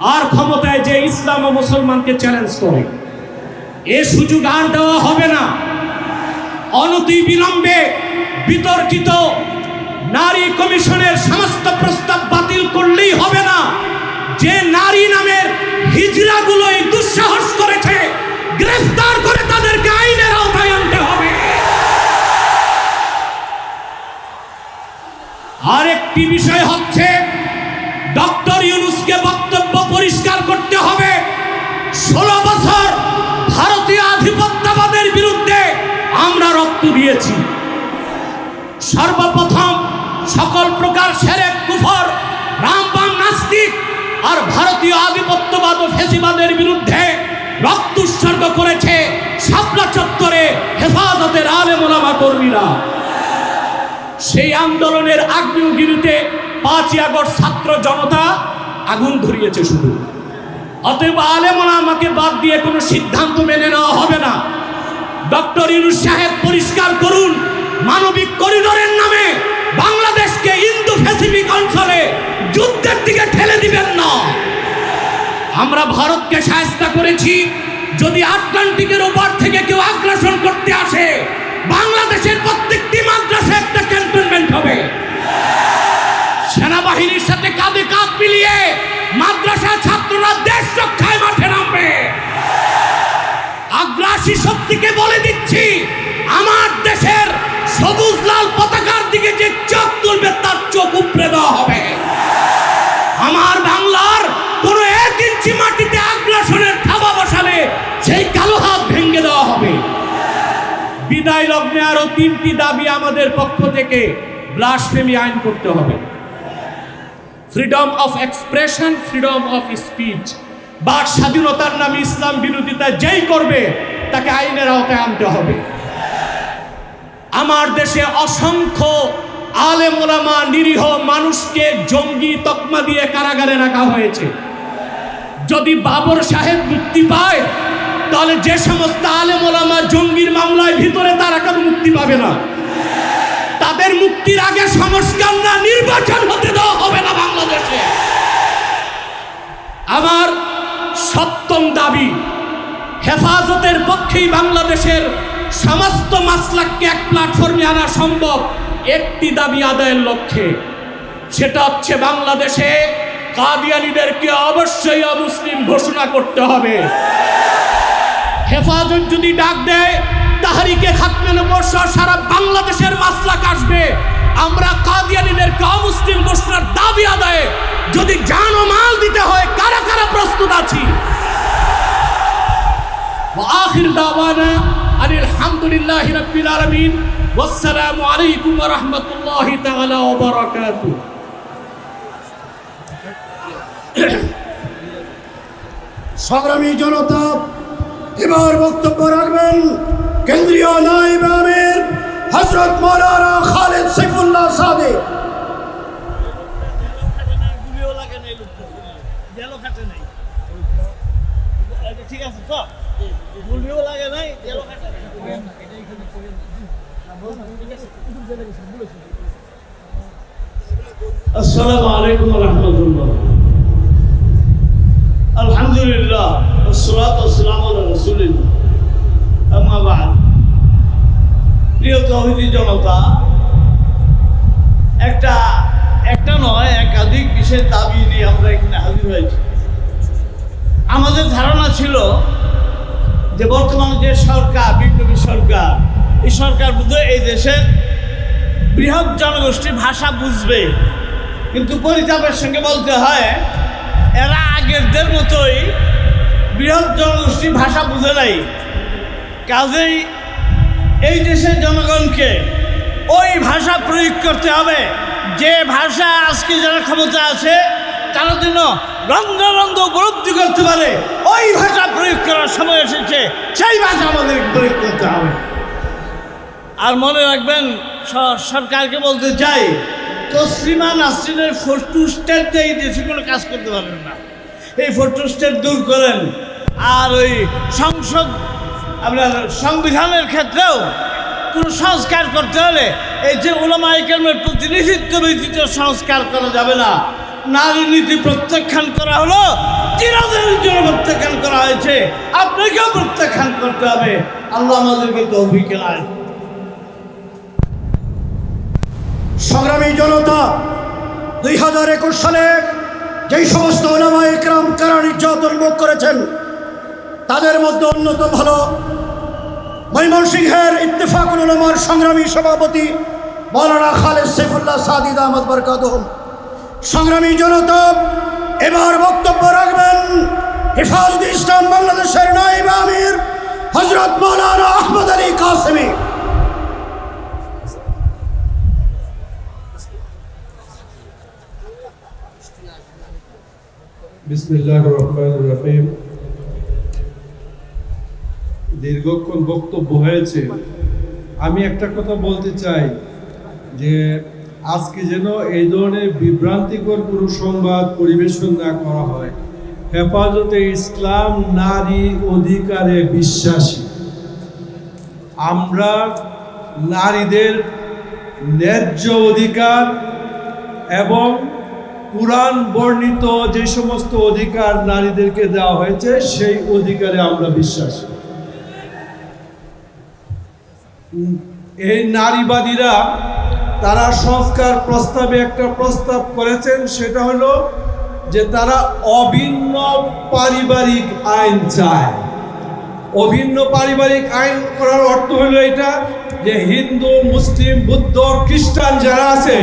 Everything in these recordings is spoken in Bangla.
আর ক্ষমতায় যে ইসলাম ও মুসলমানকে চ্যালেঞ্জ করে। এ সুযোগ আর দেওয়া হবে না। অনতি বিলম্বে বিতর্কিত নারী কমিশনের সমস্ত প্রস্তাব বাতিল করলেই হবে না। যে নারী নামের হিজড়াগুলো এই দুঃসাহস করেছে, গ্রেফতার করে তাদেরকে আইনের আওতায় আনতে হবে। আরেকটি বিষয় হচ্ছে ষোলো বছর ভারতীয় আধিপত্যবাদের বিরুদ্ধে আমরা রক্ত দিয়েছি। সর্বপ্রথম সকল প্রকার সেরেক, কুফর রামবাম নাস্তিক আর ভারতীয় আধিপত্যবাদ ও ফেসিবাদের বিরুদ্ধে রক্ত উৎসর্গ করেছে শাপলা চত্বরে হেফাজতের আলেমোলামা কর্মীরা। সেই আন্দোলনের আগ্নেয়গিরিতে পাঁচই আগস্ট ছাত্র জনতা আগুন ধরিয়েছে শুধু। অতএব আলেমনা আমাকে বাদ দিয়ে কোনো সিদ্ধান্ত মেনে নেওয়া হবে না। ডক্টর ইউনুস সাহেব, পরিষ্কার করুন, মানবিক করিডোরের নামে বাংলাদেশকে ইন্দো প্যাসিফিক অঞ্চলে যুদ্ধের দিকে ঠেলে দিবেন না। আমরা ভারতকে সাহায্য করেছি, যদি আটলান্টিকের ওপার থেকে কেউ আগ্রাসন করতে আসে, বাংলাদেশের প্রত্যেকটি মাদ্রাসা একটা ক্যান্টনমেন্ট হবে। সেনাবাহিনীর সাথে কাঁধে কাঁধ মিলিয়ে মাদ্রাসা ছাত্ররা দেশ রক্ষায় মাঠে নামবে। আগ্রাসী শক্তিকে বলে দিচ্ছি, আমার দেশের সবুজ লাল পতাকার দিকে যে চোখ তুলবে, তার চোখ উপড়ে দেওয়া হবে। আমার বাংলার কোনো এক ইঞ্চি মাটিতে আগ্রাসনের থাবা বসালে সেই কালো হাত ভেঙে দেওয়া হবে। বিদায় লগ্নে আরও তিনটি দাবি আমাদের পক্ষ থেকে ব্লাসফেমি আইন করতে হবে। Freedom of expression freedom of speech বাক স্বাধীনতার নামে ইসলাম বিরোধিতা যেই করবে, তাকে আইনের আওতায় আনতে হবে। আমার দেশে অসংখ্য আলেম ওলামা নিরীহ মানুষকে জঙ্গি তকমা দিয়ে কারাগারে রাখা হয়েছে। যদি বাবর সাহেব মুক্তি পায়, তাহলে যে সমস্ত আলেম ওলামা জঙ্গির মামলায় ভিতরে তারা কেন মুক্তি পাবে না। তাদের মুক্তির আগে সংস্কার না, নির্বাচন হতে দেওয়া হবে না বাংলাদেশে আমার সপ্তম দাবি, হেফাজতের পক্ষেই বাংলাদেশের সমস্ত মাসলাককে এক প্ল্যাটফর্মে আনা সম্ভব, একটি দাবি আদায়ের লক্ষ্যে। সেটা হচ্ছে বাংলাদেশে কাদিয়ানিদেরকে অবশ্যই অমুসলিম ঘোষণা করতে হবে। হেফাজত যদি ডাক দেয় তাহারিকে দাওয়ানা আলহামদুলিল্লাহ রাব্বিল আলামিন। ওয়াসসালামু আলাইকুম ওয়া রাহমাতুল্লাহি তাআলা ওয়া বারাকাতুহু। সংগ্রামী জনতা এবার বক্তব্য রাখবেন কেন্দ্রীয় নাইব আমির হজরত মৌলানা খালেদ সাইফুল্লাহ সাদে ঠিক আছে চ। গুলিও লাগে নাই জেলও খাটে নাই আসসালামু আলাইকুম রহমতুল্লাহ আলহামদুলিল্লাহ والصلاة والسلام على رسول الله أما بعد প্রিয় তৌহিদি জনতা একটা একটা নয় একাধিক বিশেষ দাবি নিয়ে আমরা এখানে হাজির হয়েছি আমাদের ধারণা ছিল যে বর্তমানে যে সরকার, বিপ্লবী সরকার, এই সরকার বুঝে এই দেশের বৃহৎ জনগোষ্ঠী ভাষা বুঝবে। কিন্তু পরিতাপের সঙ্গে বলতে হয়, এরা আগেরদের মতোই বৃহৎ জনগোষ্ঠী ভাষা বুঝে নাই। কাজেই এই দেশের জনগণকে ওই ভাষা প্রয়োগ করতে হবে। যে ভাষা আজকে যারা ক্ষমতা আছে, তারা যেন রন্ধ্র উপলব্ধি করতে পারে। ওই ভাষা প্রয়োগ করার সময় এসেছে। সেই ভাষা আমাদের প্রয়োগ করতে হবে। আর মনে রাখবেন সরকারকে বলতে চাই, তসলিমা নাসরিনের ফটো স্টেট দিয়ে দেশে কোনো কাজ করতে পারবেন না। এই ফটো স্টেট দূর করেন। আর ওই সংসদ আপনার সংবিধানের ক্ষেত্রেও কোনো সংস্কার করতে হলে এই যে ওলামা ইকরামের প্রতিনিধিত্ব ব্যতীত সংস্কার করা যাবে না। নারী নীতি প্রত্যাখ্যান করা হলো, চিরদিনের জন্য প্রত্যাখ্যান করা হয়েছে। আপনাকেও প্রত্যাখ্যান করতে হবে। আল্লাহ আমাদেরকে তো অভিজ্ঞান সংগ্রামী জনতা, দুই হাজার একুশ সালে যেই সমস্ত ওলামা ইকরাম কারা নির্যাতন ভোগ করেছেন, তাদের মধ্যে অন্যতম হল ময়মনসিংহের ইত্তেফাকুল উলামার সংগ্রামী সভাপতি মৌলানা খালেদ সেফুল্লাহ সাদিদ আহমদ বরকাত সংগ্রামী জনতা, এবার বক্তব্য রাখবেন হেফাজত ইসলাম বাংলাদেশের নাইব আমির হজরত মৌলানা আহমদ আলী কাসেমী। দীর্ঘক্ষণ বক্তব্য হয়েছে। আমি একটা কথা বলতে চাই যে আজকে যেন এই ধরনের বিভ্রান্তিকর কোনো সংবাদ পরিবেশন না করা হয়। হেফাজতে ইসলাম নারী অধিকারে বিশ্বাসী। আমরা নারীদের ন্যায্য অধিকার এবং কোরআন বর্ণিত যে সমস্ত অধিকার নারীদেরকে দেওয়া হয়েছে, সেই অধিকারে আমরা বিশ্বাসী। এই নারীবাদীরা তারা সংস্কার প্রস্তাবে একটা প্রস্তাব করেছেন, সেটা হলো যে তারা অভিন্ন পারিবারিক আইন চায়। অভিন্ন পারিবারিক আইন করার অর্থ হলো এটা যে হিন্দু, মুসলিম, বুদ্ধ, খ্রিস্টান যারা আছে,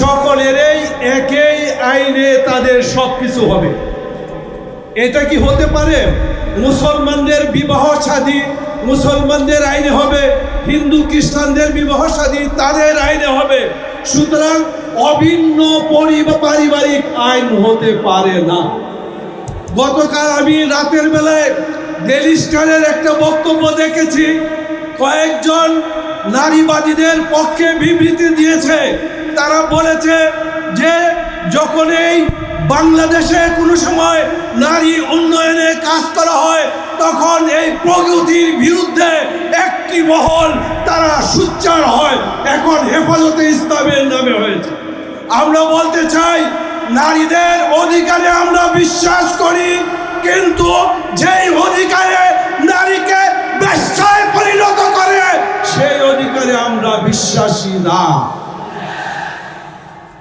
সকলেরই একই আইনে তাদের সব কিছু হবে। এটা কি হতে পারে? মুসলমানদের বিবাহ শাদী মুসলমানদের আইনে হবে, হিন্দু খ্রিস্টানদের বিবাহ শাদী তাদের আইনে হবে। সুতরাং অভিন্ন পরিবার পারিবারিক আইন হতে পারে না। গতকাল আমি রাতের বেলায় ডেলি স্টারের একটা বক্তব্য দেখেছি। কয়েকজন নারীবাদীদের পক্ষে বিবৃতি দিয়েছে। তারা বলেছে যে, যখন এই বাংলাদেশে কোনো সময় নারী উন্নয়নে কাজ করা হয় তখন এই প্রগতির বিরুদ্ধে একটি মহল তারা সুচ্চার হয়। এখন হেফাজতে ইসলামের নামে হয়েছে। আমরা বলতে চাই, নারীদের অধিকারে আমরা বিশ্বাস করি, কিন্তু যেই অধিকারে নারীকে বেশ্যায় পরিণত করে, সেই অধিকারে আমরা বিশ্বাসী না।